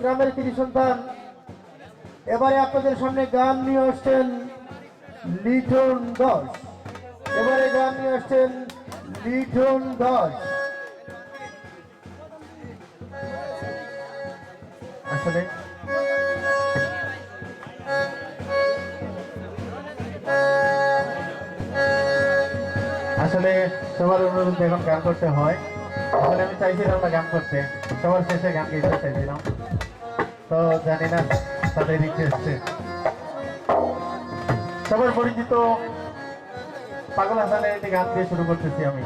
গ্রামের কৃতি সন্তান, এবারে আপনাদের সামনে গান নিয়ে আসছেন লিটন দাস। এবারে গান নিয়ে আসছেন লিটন দাস। আসলে আসলে সবার অনুরোধ এখন গান করতে হয়। আসলে আমি চাইছিলাম না গান করতে। সবার শেষে গান গাইতে চাইছিলাম তো জানি না, তাদের রিকোয়েস্টে সবার পরিচিত পাগল হাসানের একটি গান দিয়ে শুরু করতেছি আমি।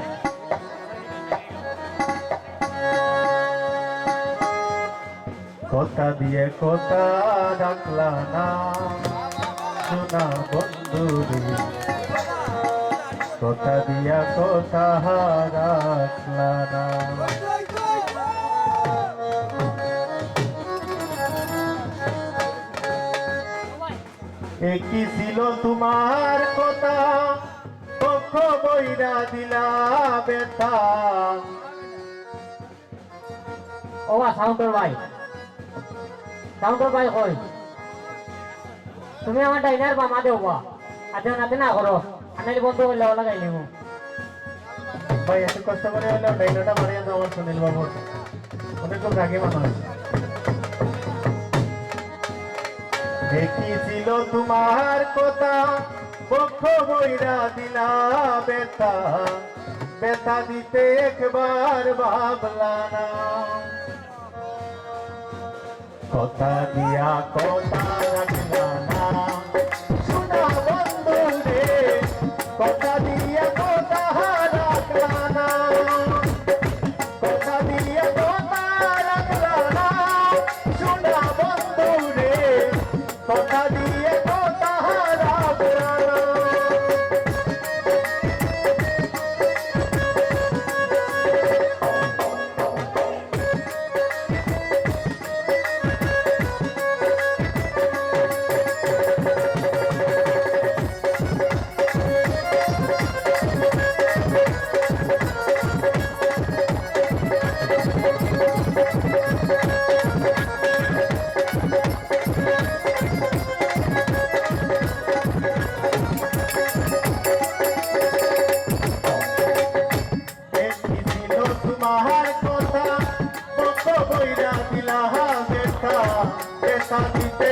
কথা দিয়ে কথা ডাকলা না, শোনা বন্ধু কথা দিয়া কথা রাখলা না। একই ছিল তোমার কথা? পক্ষ বইরা দিলা ব্যথা। ও সাউন্ডর ভাই। সাউন্ডর ভাই কই? তুমি আমার ডাইনার বামা দেও বা। আজ নাতে না করো আনাইলে বন্ধ করলে ওলা গাইলে ভাই এত কষ্ট করে হলো ডাইনোটা মারিয়া দাও আমার সুনীল বাবুর অনেক লোক আগে মানুষ একই ছিল তোমার কথা, বক্ষ বইরা দিলা বেতা ব্যথা দিতে একবার ভাবলা না। কথা দিয়া কথা রাখলা না। Santa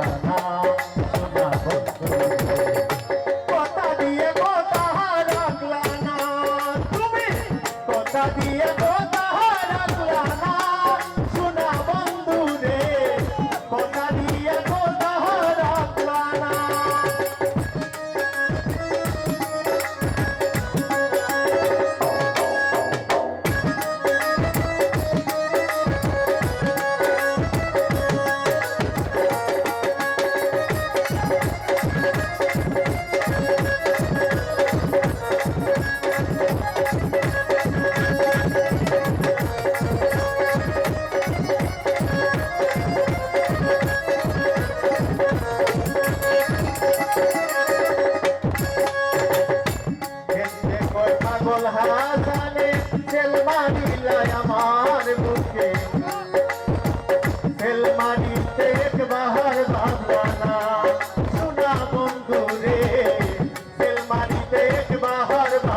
打的